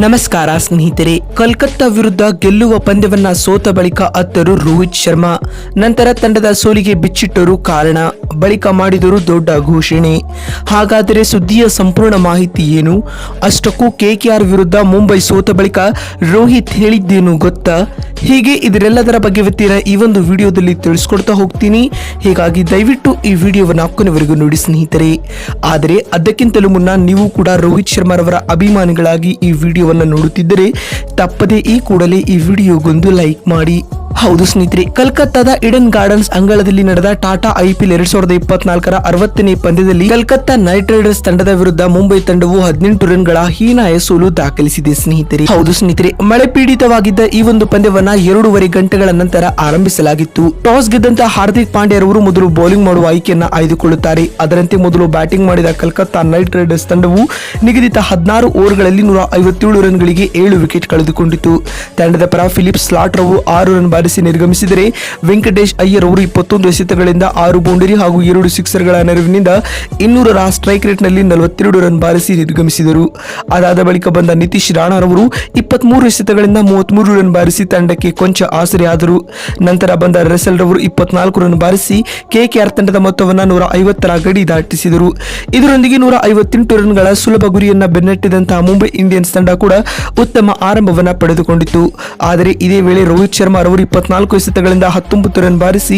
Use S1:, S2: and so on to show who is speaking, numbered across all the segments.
S1: ನಮಸ್ಕಾರ ಸ್ನೇಹಿತರೆ. ಕಲ್ಕತ್ತಾ ವಿರುದ್ಧ ಗೆಲ್ಲುವ ಪಂದ್ಯವನ್ನ ಸೋತ ಬಳಿಕ ಅತ್ತರು ರೋಹಿತ್ ಶರ್ಮಾ. ನಂತರ ತಂಡದ ಸೋಲಿಗೆ ಬಿಚ್ಚಿಟ್ಟರು ಕಾರಣ, ಬಳಿಕ ಮಾಡಿದರು ದೊಡ್ಡ ಘೋಷಣೆ. ಹಾಗಾದರೆ ಸುದ್ದಿಯ ಸಂಪೂರ್ಣ ಮಾಹಿತಿ ಏನು? ಅಷ್ಟಕ್ಕೂ ಕೆಕೆಆರ್ ವಿರುದ್ಧ ಮುಂಬೈ ಸೋತ ಬಳಿಕ ರೋಹಿತ್ ಹೇಳಿದ್ದೇನು ಗೊತ್ತಾ? ಹೀಗೆ ಇದರೆಲ್ಲದರ ಬಗ್ಗೆ ಇವತ್ತಿನ ಈ ಒಂದು ವಿಡಿಯೋದಲ್ಲಿ ತಿಳಿಸ್ಕೊಡ್ತಾ ಹೋಗ್ತೀನಿ. ಹೀಗಾಗಿ ದಯವಿಟ್ಟು ಈ ವಿಡಿಯೋವನ್ನು ಕೊನೆವರೆಗೂ ನೋಡಿ ಸ್ನೇಹಿತರೆ. ಆದರೆ ಅದಕ್ಕಿಂತಲೂ ಮುನ್ನ ನೀವು ಕೂಡ ರೋಹಿತ್ ಶರ್ಮಾರವರ ಅಭಿಮಾನಿಗಳಾಗಿ ಈ ವಿಡಿಯೋವನ್ನು ನೋಡುತ್ತಿದ್ದರೆ ತಪ್ಪದೇ ಈ ಕೂಡಲೇ ಈ ವಿಡಿಯೋಗೊಂದು ಲೈಕ್ ಮಾಡಿ. ಹೌದು ಸ್ನೇಹಿತರೆ, ಕಲ್ಕತ್ತಾದ ಇಡನ್ ಗಾರ್ಡನ್ಸ್ ಅಂಗಳದಲ್ಲಿ ನಡೆದ ಟಾಟಾ ಐಪಿಎಲ್ ಎರಡ್ ಸಾವಿರದ ಇಪ್ಪತ್ನಾಲ್ಕರ ಅರವತ್ತನೇ ಪಂದ್ಯದಲ್ಲಿ ಕಲ್ಕತ್ತಾ ನೈಟ್ ರೈಡರ್ಸ್ ತಂಡದ ವಿರುದ್ಧ ಮುಂಬೈ ತಂಡವು ಹದಿನೆಂಟು ರನ್ಗಳ ಹೀನಾಯ ಸೋಲು ದಾಖಲಿಸಿದೆ ಸ್ನೇಹಿತರೆ. ಹೌದು ಸ್ನೇಹಿತರೆ, ಮಳೆ ಪೀಡಿತವಾಗಿದ್ದ ಈ ಒಂದು ಪಂದ್ಯವನ್ನ ಎರಡೂವರೆ ಗಂಟೆಗಳ ನಂತರ ಆರಂಭಿಸಲಾಗಿತ್ತು. ಟಾಸ್ ಗೆದ್ದಂತ ಹಾರ್ದಿಕ್ ಪಾಂಡ್ಯರವರು ಮೊದಲು ಬೌಲಿಂಗ್ ಮಾಡುವ ಆಯ್ಕೆಯನ್ನ ಆಯ್ದುಕೊಳ್ಳುತ್ತಾರೆ. ಅದರಂತೆ ಮೊದಲು ಬ್ಯಾಟಿಂಗ್ ಮಾಡಿದ ಕಲ್ಕತ್ತಾ ನೈಟ್ ರೈಡರ್ಸ್ ತಂಡವು ನಿಗದಿತ ಹದಿನಾರು ಓವರ್ಗಳಲ್ಲಿ ನೂರ ಐವತ್ತೇಳು ರನ್ಗಳಿಗೆ ಏಳು ವಿಕೆಟ್ ಕಳೆದುಕೊಂಡಿತು. ತಂಡದ ಪರ ಫಿಲಿಪ್ ಸ್ಲಾಟ್ ರವರು ಆರು ರನ್ ಬಾರಿಸಿ ನಿರ್ಗಮಿಸಿದರೆ ವೆಂಕಟೇಶ್ ಅಯ್ಯರ್ ಅವರು ಇಪ್ಪತ್ತೊಂದು ಎಸೆತಗಳಿಂದ ಆರು ಬೌಂಡರಿ ಹಾಗೂ ಎರಡು ಸಿಕ್ಸರ್ಗಳ ನೆರವಿನಿಂದ ಇನ್ನೂರರ ಸ್ಟ್ರೈಕ್ ರೇಟ್ನಲ್ಲಿ ನಲವತ್ತೆರಡು ರನ್ ಬಾರಿಸಿ ನಿರ್ಗಮಿಸಿದರು. ಅದಾದ ಬಳಿಕ ಬಂದ ನಿತೀಶ್ ರಾಣಾರವರು ಇಪ್ಪತ್ಮೂರು ಎಸೆತಗಳಿಂದ ಮೂವತ್ಮೂರು ರನ್ ಬಾರಿಸಿ ತಂಡಕ್ಕೆ ಕೊಂಚ ಆಸರೆಯಾದರು ನಂತರ ಬಂದ ರೆಸಲ್ ರವರು ಇಪ್ಪತ್ನಾಲ್ಕು ರನ್ ಬಾರಿಸಿ ಕೆಕೆಆರ್ ತಂಡದ ಮೊತ್ತವನ್ನು ನೂರ ಐವತ್ತರ ಗಡಿ ದಾಟಿಸಿದರು. ಇದರೊಂದಿಗೆ ನೂರ ಐವತ್ತೆಂಟು ರನ್ಗಳ ಸುಲಭ ಗುರಿಯನ್ನ ಬೆನ್ನಟ್ಟಿದಂತಹ ಮುಂಬೈ ಇಂಡಿಯನ್ಸ್ ತಂಡ ಕೂಡ ಉತ್ತಮ ಆರಂಭವನ್ನ ಪಡೆದುಕೊಂಡಿತು ಆದರೆ ಇದೇ ವೇಳೆ ರೋಹಿತ್ ಶರ್ಮಾ ಅವರು ಇಪ್ಪತ್ನಾಲ್ಕು ಎಸೆತಗಳಿಂದ ಹತ್ತೊಂಬತ್ತು ರನ್ ಬಾರಿಸಿ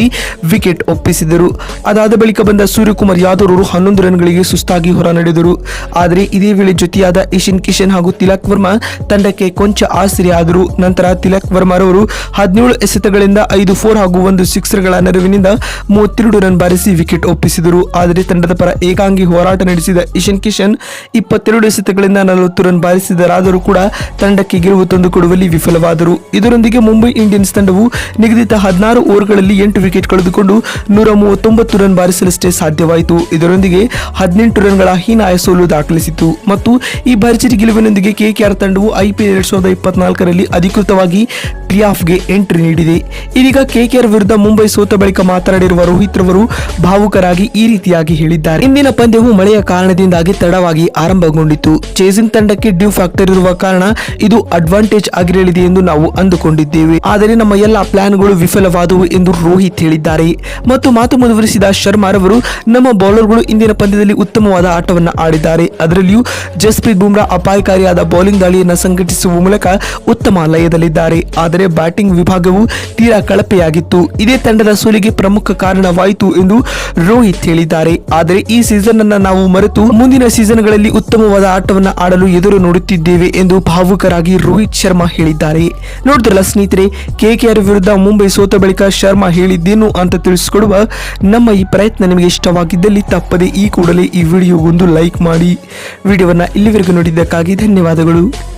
S1: ವಿಕೆಟ್ ಒಪ್ಪಿಸಿದರು. ಅದಾದ ಬಳಿಕ ಬಂದ ಸೂರ್ಯಕುಮಾರ್ ಯಾದವ್ ಅವರು ಹನ್ನೊಂದು ರನ್ಗಳಿಗೆ ಸುಸ್ತಾಗಿ ಹೊರ ನಡೆದರು. ಆದರೆ ಇದೇ ವೇಳೆ ಜೊತೆಯಾದ ಇಶನ್ ಕಿಶನ್ ಹಾಗೂ ತಿಲಕ್ ವರ್ಮಾ ತಂಡಕ್ಕೆ ಕೊಂಚ ಆಸರೆಯಾದರು ನಂತರ ತಿಲಕ್ ವರ್ಮಾರವರು ಹದಿನೇಳು ಎಸೆತಗಳಿಂದ ಐದು ಫೋರ್ ಹಾಗೂ ಒಂದು ಸಿಕ್ಸರ್ಗಳ ನೆರವಿನಿಂದ ಮೂವತ್ತೆರಡು ರನ್ ಬಾರಿಸಿ ವಿಕೆಟ್ ಒಪ್ಪಿಸಿದರು. ಆದರೆ ತಂಡದ ಪರ ಏಕಾಂಗಿ ಹೋರಾಟ ನಡೆಸಿದ ಇಶನ್ ಕಿಶನ್ ಇಪ್ಪತ್ತೆರಡು ಎಸೆತಗಳಿಂದ ನಲವತ್ತು ರನ್ ಬಾರಿಸಿದರಾದರೂ ಕೂಡ ತಂಡಕ್ಕೆ ಗೆಲುವು ತಂದುಕೊಡುವಲ್ಲಿ ವಿಫಲವಾದರು. ಇದರೊಂದಿಗೆ ಮುಂಬೈ ಇಂಡಿಯನ್ಸ್ ತಂಡವು ನಿಗದಿತ ಹದಿನಾರು ಓವರ್ಗಳಲ್ಲಿ ಎಂಟು ವಿಕೆಟ್ ಕಳೆದುಕೊಂಡು ನೂರ ಮೂವತ್ತೊಂಬತ್ತು ರನ್ ಬಾರಿಸಲಷ್ಟೇ ಸಾಧ್ಯವಾಯಿತು. ಇದರೊಂದಿಗೆ ಹದಿನೆಂಟು ರನ್ಗಳ ಹೀನಾಯ ಸೋಲು ದಾಖಲಿಸಿತು ಮತ್ತು ಈ ಭರ್ಜರಿ ಗೆಲುವಿನೊಂದಿಗೆ ಕೆಕೆಆರ್ ತಂಡವು ಐಪಿಎಲ್ ಎರಡ್ ಸಾವಿರದ ಇಪ್ಪತ್ನಾಲ್ಕರಲ್ಲಿ ಅಧಿಕೃತವಾಗಿ ಪ್ಲೇ ಆಫ್ಗೆ ಎಂಟ್ರಿ ನೀಡಿದೆ. ಇದೀಗ ಕೆಕೆಆರ್ ವಿರುದ್ಧ ಮುಂಬೈ ಸೋತ ಬಳಿಕ ಮಾತನಾಡಿರುವ ರೋಹಿತ್ ರವರು ಭಾವುಕರಾಗಿ ಈ ರೀತಿಯಾಗಿ ಹೇಳಿದ್ದಾರೆ. ಇಂದಿನ ಪಂದ್ಯವು ಮಳೆಯ ಕಾರಣದಿಂದಾಗಿ ತಡವಾಗಿ ಆರಂಭಗೊಂಡಿತು ಚೇಸಿಂಗ್ ತಂಡಕ್ಕೆ ಡ್ಯೂ ಫ್ಯಾಕ್ಟರ್ ಇರುವ ಕಾರಣ ಇದು ಅಡ್ವಾಂಟೇಜ್ ಆಗಿರಲಿದೆ ಎಂದು ನಾವು ಅಂದುಕೊಂಡಿದ್ದೇವೆ. ಆದರೆ ನಮ್ಮ ಎಲ್ಲ ಪ್ಲಾನ್ಗಳು ವಿಫಲವಾದವು ಎಂದು ರೋಹಿತ್ ಹೇಳಿದ್ದಾರೆ. ಮತ್ತು ಮಾತು ಮುಂದುವರಿಸಿದ ಶರ್ಮಾರವರು ನಮ್ಮ ಬೌಲರ್ಗಳು ಇಂದಿನ ಪಂದ್ಯದಲ್ಲಿ ಉತ್ತಮವಾದ ಆಟವನ್ನು ಆಡಿದ್ದಾರೆ. ಅದರಲ್ಲಿಯೂ ಜಸ್ಪ್ರೀತ್ ಬುಮ್ರಾ ಅಪಾಯಕಾರಿಯಾದ ಬೌಲಿಂಗ್ ದಾಳಿಯನ್ನು ಸಂಘಟಿಸುವ ಮೂಲಕ ಉತ್ತಮ ಲಯದಲ್ಲಿದ್ದಾರೆ. ಆದರೆ ಬ್ಯಾಟಿಂಗ್ ವಿಭಾಗವು ತೀರಾ ಕಳಪೆಯಾಗಿತ್ತು. ಇದೇ ತಂಡದ ಸೋಲಿಗೆ ಪ್ರಮುಖ ಕಾರಣವಾಯಿತು ಎಂದು ರೋಹಿತ್ ಹೇಳಿದ್ದಾರೆ. ಆದರೆ ಈ ಸೀಸನ್ ಅನ್ನ ನಾವು ಮರೆತು ಮುಂದಿನ ಸೀಸನ್ಗಳಲ್ಲಿ ಉತ್ತಮವಾದ ಆಟವನ್ನು ಆಡಲು ಎದುರು ನೋಡುತ್ತಿದ್ದೇವೆ ಎಂದು ಭಾವುಕರಾಗಿ ರೋಹಿತ್ ಶರ್ಮಾ ಹೇಳಿದ್ದಾರೆ. ನೋಡಿದ್ರಲ್ಲ ಸ್ನೇಹಿತರೆ ಕೆಕೆಆರ್ ವಿರುದ್ಧ ಮುಂಬೈ ಸೋತ ಬಳಿಕ ಶರ್ಮಾ ಹೇಳಿದ್ದೇನು ಅಂತ ತಿಳಿಸಿಕೊಡುವ ನಮ್ಮ ಈ ಪ್ರಯತ್ನ ನಿಮಗೆ ಇಷ್ಟವಾಗಿದ್ದಲ್ಲಿ ತಪ್ಪದೆ ಈ ಕೂಡಲೇ ಈ ವಿಡಿಯೋ ಒಂದು ಲೈಕ್ ಮಾಡಿ. ವಿಡಿಯೋವನ್ನ ಇಲ್ಲಿವರೆಗೂ ನೋಡಿದ್ದಕ್ಕಾಗಿ ಧನ್ಯವಾದಗಳು.